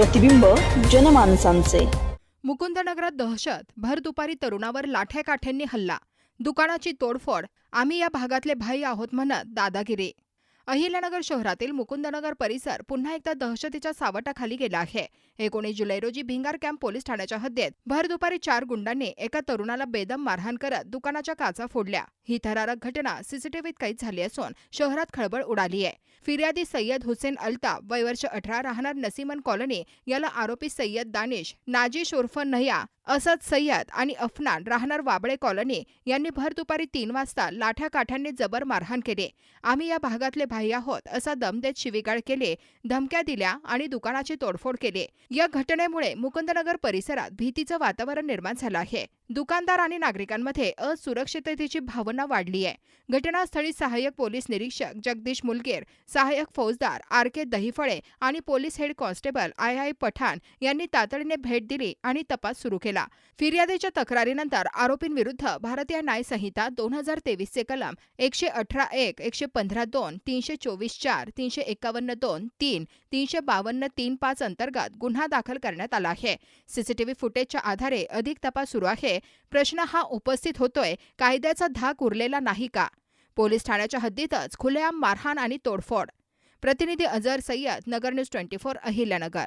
प्रतिबिंब जनमानसांचे. मुकुंदनगरात दहशत. भर दुपारी तरुणावर लाठ्या काठ्यांनी हल्ला. दुकानाची तोडफोड. आम्ही या भागातले भाई आहोत म्हणत दादागिरी. अहिल्यानगर शहरातील मुकुंदनगर परिसर पुन्हा एकदा दहशतीच्या सावटाखाली गेला आहे. एकोणीस जुलै रोजी भिंगार कॅम्प पोलीस ठाण्याच्या हद्दीत भर दुपारी चार गुंडांनी एका तरुणाला बेदम मारहाण करत दुकानाच्या काचा फोडल्या. ही थरारक घटना सीसीटीव्हीत कैद झाली असून शहरात खळबळ उडाली आहे. फिर्यादी सय्यद हुसेन अल्ताफ वय वर्ष अठरा राहणार नसीमन कॉलनी याला आरोपी सय्यद दानिश नाजीश उर्फ नया असद सय्यद आणि अफनान राहणार वाबळे कॉलनी यांनी भर दुपारी तीन वाजता लाठ्या काठ्यांनी जबर मारहाण केली. आम्ही या भागातले भाई आहोत असा दम देत शिवीगाळ केले धमक्या दिल्या आणि दुकानाची तोडफोड केली. या घटनेमुळे मुकुंदनगर परिसरात भीतीचं वातावरण निर्माण झालं आहे. दुकानदार आणि नागरिकांमध्ये असुरक्षिततेची भावना वाढली आहे. घटनास्थळी सहाय्यक पोलीस निरीक्षक जगदीश मुलगेर सहाय्यक फौजदार आर के दहिफळे आणि police head constable I I Pathan यांनी तातडीने भेट दिली आणि तपास सुरू केला. फिर्यादीच्या तक्रारीनंतर आरोपींविरुद्ध भारतीय न्याय संहिता दोन हजार तेवीसचे कलम एकशे अठरा एक एकशे पंधरा दोन तीनशे चोवीस चार तीनशे एकावन्न दोन तीन तीनशे बावन्न तीन पाच अंतर्गत गुन्हा दाखल करण्यात आला आहे. सीसीटीव्ही फुटेजच्या आधारे अधिक तपास सुरू आहे. प्रश्न हा उपस्थित होतोय. कायद्याचा धाक उरलेला नाही का? पोलीस ठाण्याच्या हद्दीतच खुलेआम मारहाण आणि तोडफोड. प्रतिनिधी Azhar Sayyad Nagar news twenty four Ahilyanagar.